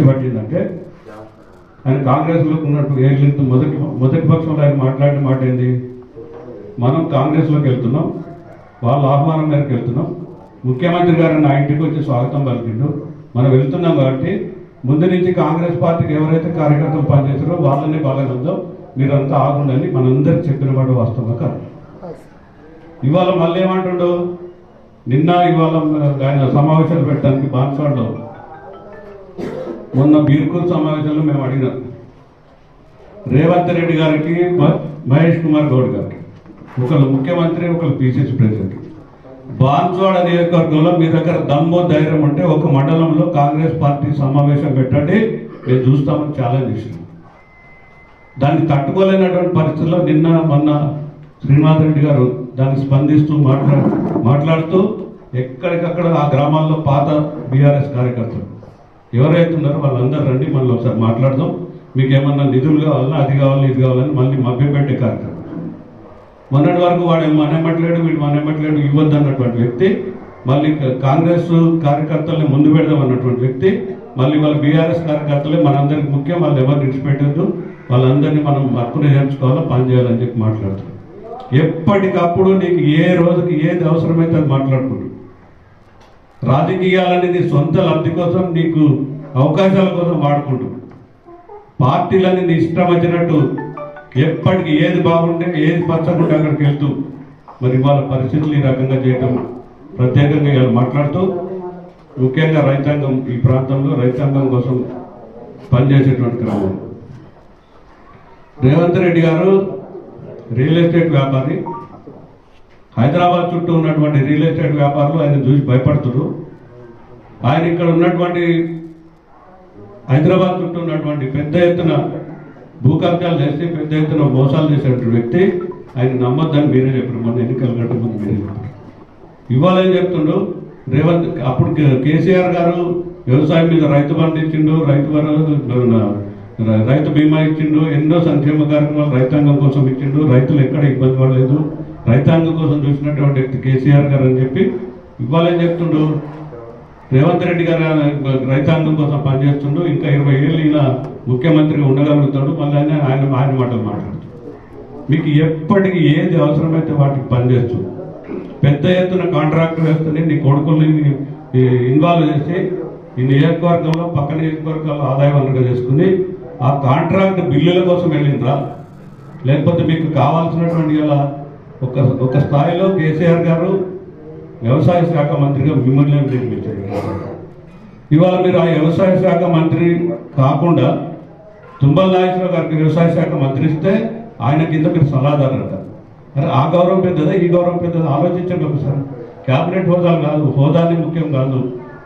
ఎత్తి పట్టిందంటే ఆయన కాంగ్రెస్లోకి ఉన్నట్టు ఏళ్ళింత మొదటి మొదటి పక్షంలో ఆయన మాట్లాడిన మాట ఏంది? మనం కాంగ్రెస్లోకి వెళ్తున్నాం వాళ్ళ ఆహ్వానం మేరకు వెళ్తున్నాం. ముఖ్యమంత్రి గారు నా ఇంటికి వచ్చి స్వాగతం పలికిండు. మనం వెళ్తున్నాం కాబట్టి ముందు నుంచి కాంగ్రెస్ పార్టీకి ఎవరైతే కార్యకర్తలు పనిచేస్తారో వాళ్ళని బాగా ఉందో మీరంతా ఆగుండని మనందరికి చెప్పిన వాడు వాస్తవం కాదు. ఇవాళ మళ్ళీ ఏమంటుండో? నిన్న ఇవాళ ఆయన సమావేశాలు పెట్టడానికి బాన్సాడ్లో మొన్న బీర్కూర్ సమావేశంలో మేము అడిగినాం. రేవంత్ రెడ్డి గారికి మ- మహేష్ కుమార్ గౌడ్ గారికి ఒకళ్ళు ముఖ్యమంత్రి ఒకళ్ళు పిసిసి ప్రెసిడెంట్. బాన్స్వాడ నియోజకవర్గంలో మీ దగ్గర దమ్ము ధైర్యం ఉంటే ఒక మండలంలో కాంగ్రెస్ పార్టీ సమావేశం పెట్టండి. మేము చూస్తామని ఛాలెంజ్ చేసినాం. దాన్ని తట్టుకోలేనటువంటి పరిస్థితుల్లో నిన్న మొన్న శ్రీనివాస్ రెడ్డి గారు దాన్ని స్పందిస్తూ మాట్లా మాట్లాడుతూ ఎక్కడికక్కడ ఆ గ్రామాల్లో పాత బీఆర్ఎస్ కార్యకర్తలు ఎవరైతే ఉన్నారో వాళ్ళందరూ రండి మళ్ళీ ఒకసారి మాట్లాడదాం. మీకు ఏమన్నా నిధులు కావాలన్నా అది కావాలి ఇది కావాలని మళ్ళీ మభ్యపెట్టే కార్యక్రమం. మొన్నటి వరకు వాడు మనెమ్మట్లేడు వీడు మనెమ్మట్లేడు ఇవ్వద్దు అన్నటువంటి వ్యక్తి మళ్ళీ కాంగ్రెస్ కార్యకర్తల్ని ముందు పెడదాం అన్నటువంటి వ్యక్తి మళ్ళీ వాళ్ళ బీఆర్ఎస్ కార్యకర్తలే మనందరికి ముఖ్యం వాళ్ళు ఎవరు విడిచిపెట్టద్దు వాళ్ళందరినీ మనం హక్కుని చేర్చుకోవాలా పనిచేయాలని చెప్పి మాట్లాడుతున్నాం. ఎప్పటికప్పుడు నీకు ఏ రోజుకి ఏది అవసరమైతే అది మాట్లాడుకుంటు. రాజకీయాలని సొంత లబ్ధి కోసం నీకు అవకాశాల కోసం వాడుకుంటు పార్టీలని నీ ఇష్టం వచ్చినట్టు ఎప్పటికీ ఏది బాగుంటే ఏది పచ్చకుంటే అక్కడికి వెళ్తూ మరి వాళ్ళ పరిస్థితులు ఈ రకంగా చేయటం ప్రత్యేకంగా ఇలా మాట్లాడుతూ ముఖ్యంగా రైతాంగం ఈ ప్రాంతంలో రైతాంగం కోసం పనిచేసేటువంటి క్రమం రేవంత్ రెడ్డి గారు రియల్ ఎస్టేట్ వ్యాపారి. హైదరాబాద్ చుట్టూ ఉన్నటువంటి రియల్ ఎస్టేట్ వ్యాపారులు ఆయన చూసి భయపడుతుడు ఆయన ఇక్కడ ఉన్నటువంటి హైదరాబాద్ చుట్టూ ఉన్నటువంటి పెద్ద ఎత్తున భూ కబ్జాలు చేసి పెద్ద ఎత్తున మోసాలు చేసేటువంటి వ్యక్తి ఆయన నమ్మొద్దని మీరే చెప్పారు. మొన్న ఎన్నికలు గట్ట మీరే చెప్పారు. ఇవాళ ఏం చెప్తుండు? రేవంత్ అప్పుడు కేసీఆర్ గారు వ్యవసాయం మీద రైతు బంధు ఇచ్చిండు రైతు రైతు బీమా ఇచ్చిండు ఎన్నో సంక్షేమ కార్యక్రమాలు రైతాంగం కోసం ఇచ్చిండు రైతులు ఎక్కడ ఇబ్బంది పడలేదు. రైతాంగం కోసం చూసినటువంటి వ్యక్తి కేసీఆర్ గారు అని చెప్పి ఇవ్వాలని చెప్తుండు. రేవంత్ రెడ్డి గారు రైతాంగం కోసం పనిచేస్తుండు. ఇంకా ఇరవై ఏళ్ళు ఈయన ముఖ్యమంత్రిగా ఉండగలుగుతాడు. మళ్ళీ ఆయన ఆయన ఆయన మాటలు మాట్లాడుతాడు. మీకు ఎప్పటికీ ఏది అవసరమైతే వాటికి పనిచేస్తూ పెద్ద ఎత్తున కాంట్రాక్ట్ వేస్తుంది నీ కొడుకుల్ని ఇన్వాల్వ్ చేసి ఈ నియోజకవర్గంలో పక్క నియోజకవర్గాల్లో ఆదాయ వనరుగా చేసుకుని ఆ కాంట్రాక్ట్ బిల్లుల కోసం వెళ్ళిండ్రా? లేకపోతే మీకు కావాల్సినటువంటి ఇలా ఒక ఒక స్థాయిలో కేసీఆర్ గారు వ్యవసాయ శాఖ మంత్రిగా మిమ్మల్ని నిర్మించారు ఇవాళ మీరు ఆ వ్యవసాయ శాఖ మంత్రి కాకుండా తుమ్మల నాగేశ్వరరావు గారికి వ్యవసాయ శాఖ మంత్రి ఇస్తే ఆయన కింద మీరు సలహాదారుట అరే ఆ గౌరవం పెద్దదా ఈ గౌరవం పెద్దదా? ఆలోచించండి ఒకసారి. క్యాబినెట్ హోదాలు కాదు హోదాని ముఖ్యం కాదు.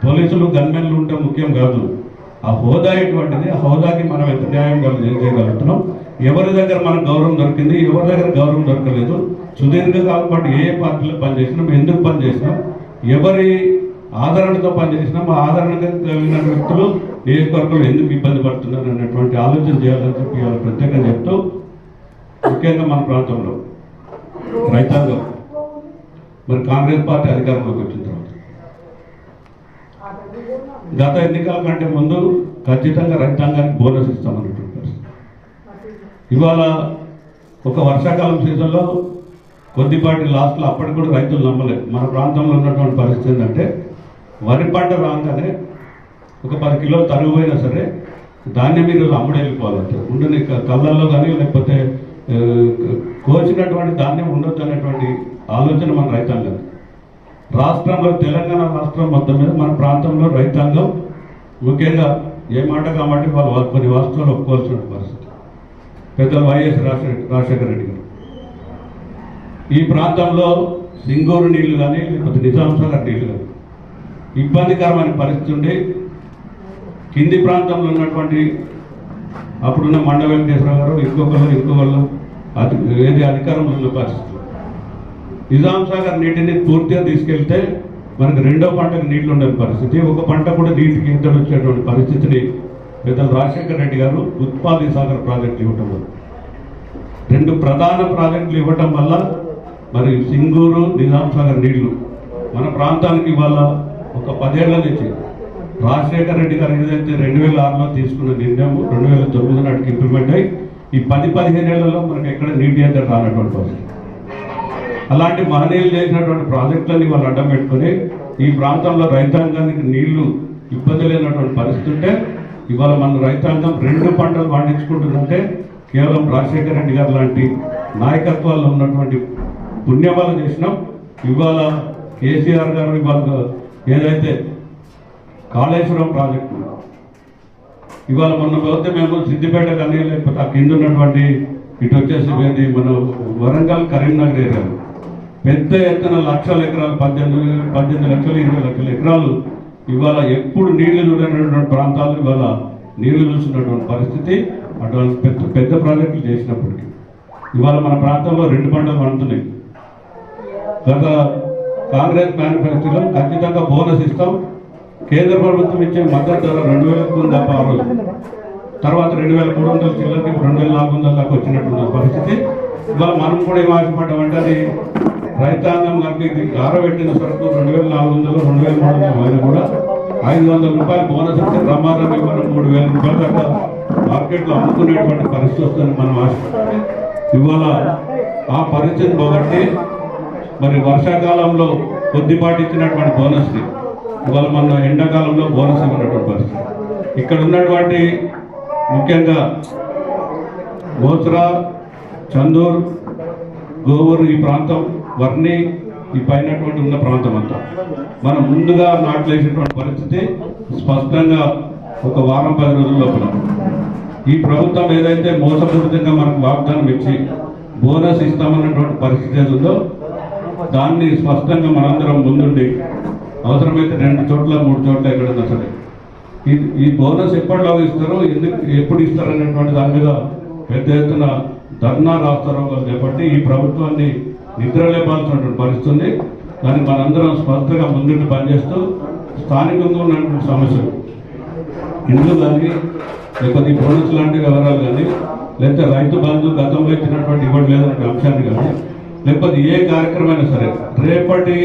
పోలీసులు గన్మెన్లు ఉంటే ముఖ్యం కాదు. ఆ హోదా ఎటువంటిది? ఆ హోదాకి మనం ఎంత న్యాయం చేయగలుగుతున్నాం ఎవరి దగ్గర మనకు గౌరవం దొరికింది ఎవరి దగ్గర గౌరవం దొరకలేదు. సుదీర్ఘకాలం పాటు ఏ ఏ పార్టీలో పనిచేసినాం ఎందుకు పనిచేసినాం ఎవరి ఆదరణతో పనిచేసినాం మా ఆదరణ కలిగిన వ్యక్తులు నియోజకవర్గంలో ఎందుకు ఇబ్బంది పడుతున్నారు అన్నటువంటి ఆలోచన చేయాలని చెప్పి ప్రత్యేకంగా చెప్తూ ముఖ్యంగా మన ప్రాంతంలో రైతాంగం. మరి కాంగ్రెస్ పార్టీ అధికారంలోకి వచ్చిన తర్వాత. గత ఎన్నికల కంటే ముందు ఖచ్చితంగా రైతాంగానికి బోనస్ ఇస్తామన్నట్టు. ఇవాళ ఒక వర్షాకాలం సీజన్లో కొద్దిపాటి లాస్ట్లో అప్పటికి కూడా రైతులు నమ్మలేదు. మన ప్రాంతంలో ఉన్నటువంటి పరిస్థితి ఏంటంటే వరి పంట రాగానే ఒక పది కిలోలు తరుగుపోయినా సరే ధాన్యం మీరు అమ్ముడెళ్ళిపోవాలంటే ఉండని కళ్ళల్లో కానీ లేకపోతే కోచినటువంటి కోసినటువంటి ధాన్యం ఉండొచ్చు అనేటువంటి ఆలోచన మన రైతాంగం. రాష్ట్రంలో తెలంగాణ రాష్ట్రం మొత్తం మీద మన ప్రాంతంలో రైతాంగం ముఖ్యంగా ఏ మాట కాబట్టి వాళ్ళు కొన్ని వాస్తవాలు ఒప్పుకోవాల్సిన పరిస్థితి. పెద్దలు వైఎస్ రాజశేఖర రాజశేఖర రెడ్డి గారు. ఈ ప్రాంతంలో సింగూరు నీళ్ళు కానీ లేకపోతే నిజాంసాగర్ నీళ్ళు కానీ ఇబ్బందికరమైన పరిస్థితి ఉండి కింది ప్రాంతంలో ఉన్నటువంటి అప్పుడున్న మండ వెంకటేశ్వర గారు ఇంకొకరు ఇంకొకళ్ళు అది ఏది అధికారంలో ఉన్న పరిస్థితి. నిజాం సాగర్ నీటిని పూర్తిగా తీసుకెళ్తే మనకు రెండో పంటకు నీళ్ళు ఉండని పరిస్థితి. ఒక పంట కూడా నీటికి ఇంతలు వచ్చేటువంటి పరిస్థితిని పెద్దలు రాజశేఖర రెడ్డి గారు ఉత్పాది సాగర్ ప్రాజెక్టులు ఇవ్వటం వల్ల. రెండు ప్రధాన ప్రాజెక్టులు ఇవ్వటం వల్ల మరి సింగూరు నిజాం సాగర్ నీళ్ళు మన ప్రాంతానికి ఇవాళ ఒక పదేళ్ళ నుంచి రాజశేఖర రెడ్డి గారు ఏదైతే రెండు వేల ఆరులో తీసుకున్న నిర్ణయం రెండు వేల తొమ్మిది నాటికి ఇంప్లిమెంట్ అయ్యి ఈ పది పదిహేను ఏళ్ళలో మనకి ఎక్కడ నీటి దగ్గర రానటువంటి పరిస్థితి. అలాంటి మహనీయులు చేసినటువంటి ప్రాజెక్టులని వాళ్ళు అడ్డం పెట్టుకొని ఈ ప్రాంతంలో రైతాంగానికి నీళ్ళు ఇబ్బంది లేనటువంటి పరిస్థితి ఉంటే ఇవాళ మన రైతాంగం రెండు పంటలు పండించుకుంటుందంటే కేవలం రాజశేఖర రెడ్డి గారు లాంటి నాయకత్వాల్లో ఉన్నటువంటి పుణ్యమాలు చేసినాం. ఇవాళ కేసీఆర్ గారు ఇవాళ ఏదైతే కాళేశ్వరం ప్రాజెక్టు ఇవాళ మొన్న పోతే మేము సిద్దిపేట కానీ లేకపోతే ఆ కింద ఉన్నటువంటి ఇటు వచ్చేసి మన వరంగల్ కరీంనగర్ ఏరియాలు పెద్ద ఎత్తున లక్షల ఎకరాలు పద్దెనిమిది పద్దెనిమిది లక్షలు ఇరవై లక్షల ఎకరాలు ఇవాళ ఎప్పుడు నీళ్ళు చూడనటువంటి ప్రాంతాలు ఇవాళ నీళ్ళు చూసినటువంటి పరిస్థితి అటువంటి పెద్ద పెద్ద ప్రాజెక్టులు చేసినప్పటికీ. ఇవాళ మన ప్రాంతంలో రెండు పంటలు పండుతున్నాయి. గత కాంగ్రెస్ మేనిఫెస్టోలో ఖచ్చితంగా బోనస్ ఇస్తాం. కేంద్ర ప్రభుత్వం ఇచ్చే మద్దతు ధర రెండు వేలకు ఉంది తప్ప ఆ రోజు. తర్వాత రెండు వేల మూడు వందల చిల్లరకి రెండు వేల నాలుగు వందల దాకా వచ్చినటువంటి పరిస్థితి. ఇవాళ మనం కూడా ఏం ఆశపడ్డామంటే అది రైతాంగం కనుక ఇది ఆరబెట్టిన సరుకు రెండు వేల నాలుగు వందలు రెండు వేల మూడు వందలు. ఆయన కూడా ఐదు వందల రూపాయలు బోనస్ ఇస్తే ప్రమాదం ఇవ్వడం మూడు వేల రూపాయల దాకా మార్కెట్లో అమ్ముకునేటువంటి పరిస్థితి వస్తుందని మనం ఆశ ఇవాళ ఆ పరిస్థితి పోగొట్టి మరి వర్షాకాలంలో కొద్దిపాటి ఇచ్చినటువంటి బోనస్ని ఇవాళ మన ఎండాకాలంలో బోనస్ ఇవ్వనటువంటి పరిస్థితి. ఇక్కడ ఉన్నటువంటి ముఖ్యంగా గోత్రా చందూర్ గోవూరు ఈ ప్రాంతం వర్ణి ఈ పైనటువంటి ఉన్న ప్రాంతం అంతా మనం ముందుగా నాట్లేసినటువంటి పరిస్థితి స్పష్టంగా ఒక వారం పది రోజుల లోపల. ఈ ప్రభుత్వం ఏదైతే మోసపూరితంగా మనకు వాగ్దానం ఇచ్చి బోనస్ ఇస్తామన్నటువంటి పరిస్థితి ఏదో దాన్ని స్పష్టంగా మనందరం ముందుండి అవసరమైతే రెండు చోట్ల మూడు చోట్ల ఎక్కడైనా సరే. ఈ ఈ బోనస్ ఎప్పటిలో ఇస్తారో ఎందుకు ఎప్పుడు ఇస్తారనేటువంటి దాని మీద పెద్ద ఎత్తున ధర్నా రాస్తారో చేపట్టి ఈ ప్రభుత్వాన్ని నిద్రలేపాల్సినటువంటి పరిస్థితి ఉంది. కానీ మనందరం స్పష్టంగా ముందుండి పనిచేస్తూ స్థానికంగా ఉన్నటువంటి సమస్యలు ఇండ్లు కానీ లేకపోతే ఈ బోనస్ లాంటి వివరాలు కానీ లేకపోతే రైతు బంధు గతంలో ఇచ్చినటువంటి ఇవ్వట్లేదు అనే అంశాన్ని కానీ లేకపోతే ఏ కార్యక్రమమైనా సరే రేపటి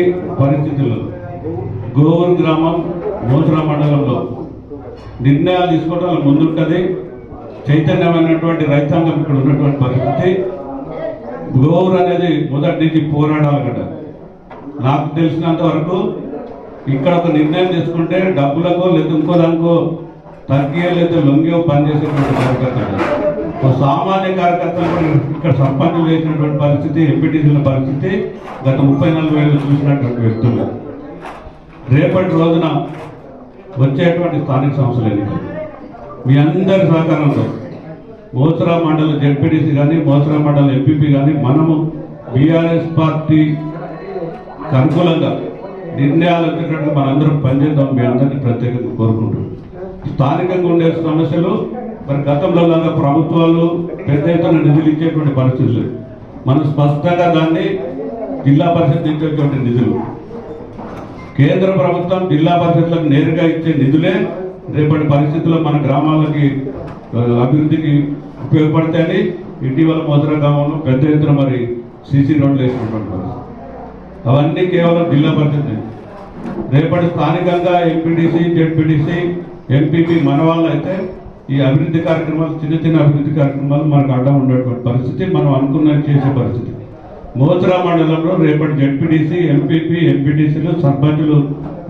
పరిస్థితుల్లో గోవూరు గ్రామం మోసరా మండలంలో నిర్ణయాలు తీసుకోవడం ముందుంటుంది. చైతన్యమైనటువంటి రైతాంగం ఇక్కడ ఉన్నటువంటి పరిస్థితి. గ్లోవర్ అనేది మొదటి నుంచి పోరాడాలి నాకు తెలిసినంత వరకు ఇక్కడ ఒక నిర్ణయం తీసుకుంటే డబ్బులకో లేదా ఇంకో దానికో తగ్గియో లేదా లొంగియో పనిచేసేటువంటి కార్యకర్తలు. ఒక సామాన్య కార్యకర్తలు ఇక్కడ సర్పంచులు చేసినటువంటి పరిస్థితి ఎంపీటీసీల పరిస్థితి గత ముప్పై నలభై ఏళ్ళు చూసినటువంటి వ్యక్తులు. రేపటి రోజున వచ్చేటువంటి స్థానిక సంస్థలు ఎన్నికలు. మీ అందరి సహకారంతో మోసరా మండల జెడ్పీటీసీ కానీ మోసరా మండల ఎంపీపీ కానీ మనము బీఆర్ఎస్ పార్టీ అనుకూలంగా నిర్ణయాలు వచ్చేటట్టు మనందరం పనిచేద్దాం మీ అందరినీ ప్రత్యేకంగా కోరుకుంటున్నాం. స్థానికంగా ఉండే సమస్యలు మరి గతంలో లాగా ప్రభుత్వాలు పెద్ద ఎత్తున నిధులు ఇచ్చేటువంటి పరిస్థితులు మనం స్పష్టంగా దాన్ని జిల్లా పరిషత్ ఇచ్చేటువంటి నిధులు. కేంద్ర ప్రభుత్వం జిల్లా పరిషత్లకు నేరుగా ఇచ్చే నిధులే రేపటి పరిస్థితుల్లో మన గ్రామాలకి అభివృద్ధికి ఉపయోగపడతాయని ఇటీవల మధుర గ్రామంలో పెద్ద ఎత్తున మరి సీసీ రోడ్లు వేసినటువంటి పరిస్థితి. అవన్నీ కేవలం జిల్లా పరిస్థితి. రేపటి స్థానికంగా ఎంపీటీసీ జెడ్పీటీసీ ఎంపీపీ మన వాళ్ళు అయితే ఈ అభివృద్ధి కార్యక్రమాలు చిన్న చిన్న అభివృద్ధి కార్యక్రమాలు మనకు అడ్డం ఉండేటువంటి పరిస్థితి మనం అనుకున్నది చేసే పరిస్థితి. మోతురా మండలంలో రేపటి జెడ్పీటీసీ ఎంపీపీ ఎంపీటీసీలు సర్పంచులు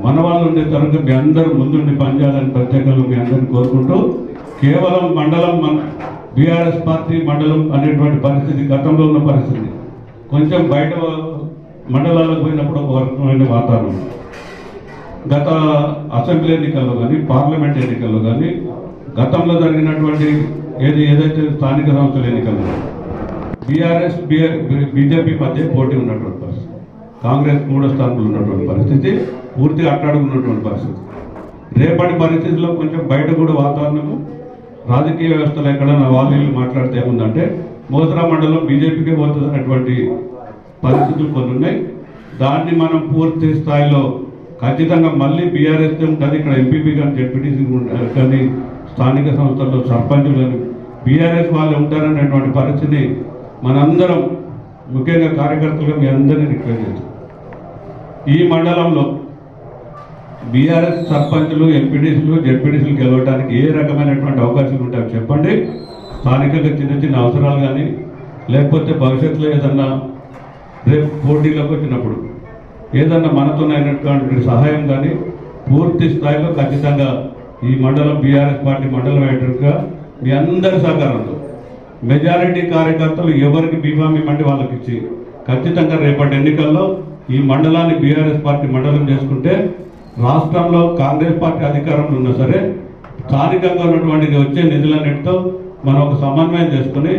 మన వాళ్ళు ఉండే తరగతి మీ అందరూ ముందుండి పనిచేయాలని ప్రత్యేకంగా మీ అందరిని కోరుకుంటూ కేవలం మండలం మన బీఆర్ఎస్ పార్టీ మండలం అనేటువంటి పరిస్థితి గతంలో ఉన్న పరిస్థితి. కొంచెం బయట మండలాలకు పోయినప్పుడు ఒక రకమైన వాతావరణం. గత అసెంబ్లీ ఎన్నికల్లో కానీ పార్లమెంట్ ఎన్నికల్లో కానీ గతంలో జరిగినటువంటి ఏది ఏదైతే స్థానిక సంస్థల ఎన్నికల్లో బీఆర్ఎస్ బీజేపీ మధ్య పోటీ ఉన్నటువంటి పరిస్థితి. కాంగ్రెస్ మూడో స్థానంలో ఉన్నటువంటి పరిస్థితి పూర్తిగా అట్టాడుకున్నటువంటి పరిస్థితి. రేపటి పరిస్థితుల్లో కొంచెం బయట కూడా వాతావరణము రాజకీయ వ్యవస్థలో ఎక్కడైనా వాళ్ళు మాట్లాడితే ఏముందంటే మోసరా మండలం బీజేపీకే పోతుంది అనేటువంటి పరిస్థితులు కొన్ని ఉన్నాయి. దాన్ని మనం పూర్తి స్థాయిలో ఖచ్చితంగా మళ్ళీ బీఆర్ఎస్ ఉంటుంది ఇక్కడ ఎంపీపీ కానీ జడ్పీటీసీ కానీ స్థానిక సంస్థల్లో సర్పంచులు కానీ బీఆర్ఎస్ వాళ్ళు ఉంటారనేటువంటి పరిస్థితిని మనందరం ముఖ్యంగా కార్యకర్తలుగా మీ అందరినీ రిక్వెస్ట్ చేస్తాం ఈ మండలంలో బీఆర్ఎస్ సర్పంచ్లు ఎంపీడీసీలు జెడ్పీడీసీలు గెలవడానికి ఏ రకమైనటువంటి అవకాశాలు ఉంటాయో చెప్పండి. స్థానికంగా చిన్న చిన్న అవసరాలు కానీ లేకపోతే భవిష్యత్తులో ఏదన్నా రేపు పోటీలోకి వచ్చినప్పుడు ఏదన్నా మనతోనైనటువంటి సహాయం కానీ పూర్తి స్థాయిలో ఖచ్చితంగా ఈ మండలం బీఆర్ఎస్ పార్టీ మండలం ఏటర్గా మీ అందరి సహకారంతో మెజారిటీ కార్యకర్తలు ఎవరికి బీఫామ్ ఇవ్వండి వాళ్ళకి ఇచ్చి ఖచ్చితంగా రేపటి ఎన్నికల్లో ఈ మండలాన్ని బీఆర్ఎస్ పార్టీ మండలం చేసుకుంటే రాష్ట్రంలో కాంగ్రెస్ పార్టీ అధికారంలో ఉన్నా సరే స్థానికంగా ఉన్నటువంటి వచ్చే నిధులన్నిటితో మనం ఒక సమన్వయం చేసుకుని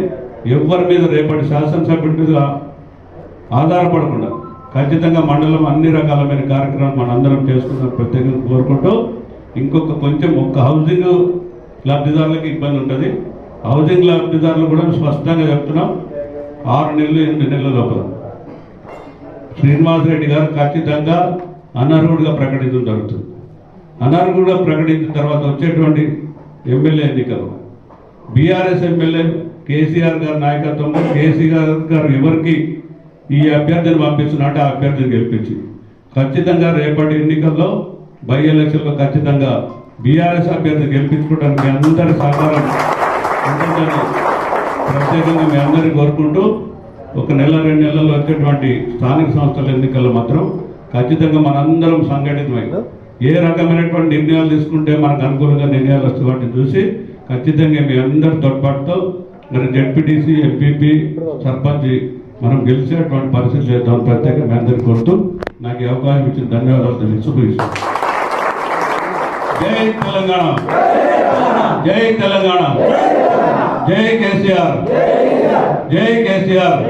ఎవరి మీద రేపటి శాసనసభ్యుడి మీద ఆధారపడకుండా ఖచ్చితంగా మండలం అన్ని రకాలమైన కార్యక్రమాలు మనందరం చేసుకుందాం ప్రత్యేకంగా కోరుకుంటూ ఇంకొక కొంచెం ఒక్క హౌసింగ్ లబ్ధిదారులకు ఇబ్బంది ఉంటుంది. హౌసింగ్ లబ్ధిదారులు కూడా స్పష్టంగా చెప్తున్నాం. ఆరు నెలలు ఎనిమిది నెలల లోపల. శ్రీనివాస్ రెడ్డి గారు ఖచ్చితంగా అనర్హుడిగా ప్రకటించడం జరుగుతుంది. అనర్హుడిగా ప్రకటించిన తర్వాత వచ్చేటువంటి ఎమ్మెల్యే ఎన్నికలు. బీఆర్ఎస్ ఎమ్మెల్యే కేసీఆర్ గారి నాయకత్వంలో కేసీఆర్ గారు ఎవరికి ఈ అభ్యర్థిని పంపిస్తున్నట్టు ఆ అభ్యర్థిని గెలిపించి ఖచ్చితంగా రేపటి ఎన్నికల్లో బై ఎలక్షన్లో ఖచ్చితంగా బీఆర్ఎస్ అభ్యర్థిని గెలిపించుకోవడానికి మీ అందరి సహకారం ఉంటుందని ప్రత్యేకంగా మీ అందరినీ కోరుకుంటూ ఒక నెల రెండు నెలల్లో వచ్చేటువంటి స్థానిక సంస్థల ఎన్నికల్లో మాత్రం ఖచ్చితంగా మనందరం సంఘటితమై ఏ రకమైనటువంటి నిర్ణయాలు తీసుకుంటే మనకు అనుకూలంగా నిర్ణయాలు వస్తాయి వాటిని చూసి ఖచ్చితంగా మీ అందరి తోడ్పాటుతో మరి జడ్పీటీసీ ఎంపీపీ సర్పంచ్ మనం గెలిచేటువంటి పరిస్థితి చేద్దాం ప్రత్యేకంగా మీ అందరికీ కోరుతూ నాకు అవకాశం ఇచ్చిన ధన్యవాదాలు తెలుసు జై తెలంగాణ! జై తెలంగాణ! జై కేసీఆర్. జై కేసీఆర్.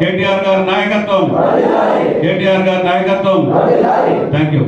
కేటీఆర్ గారి నాయకత్వం. కేటీఆర్ గారి నాయకత్వం. Thank you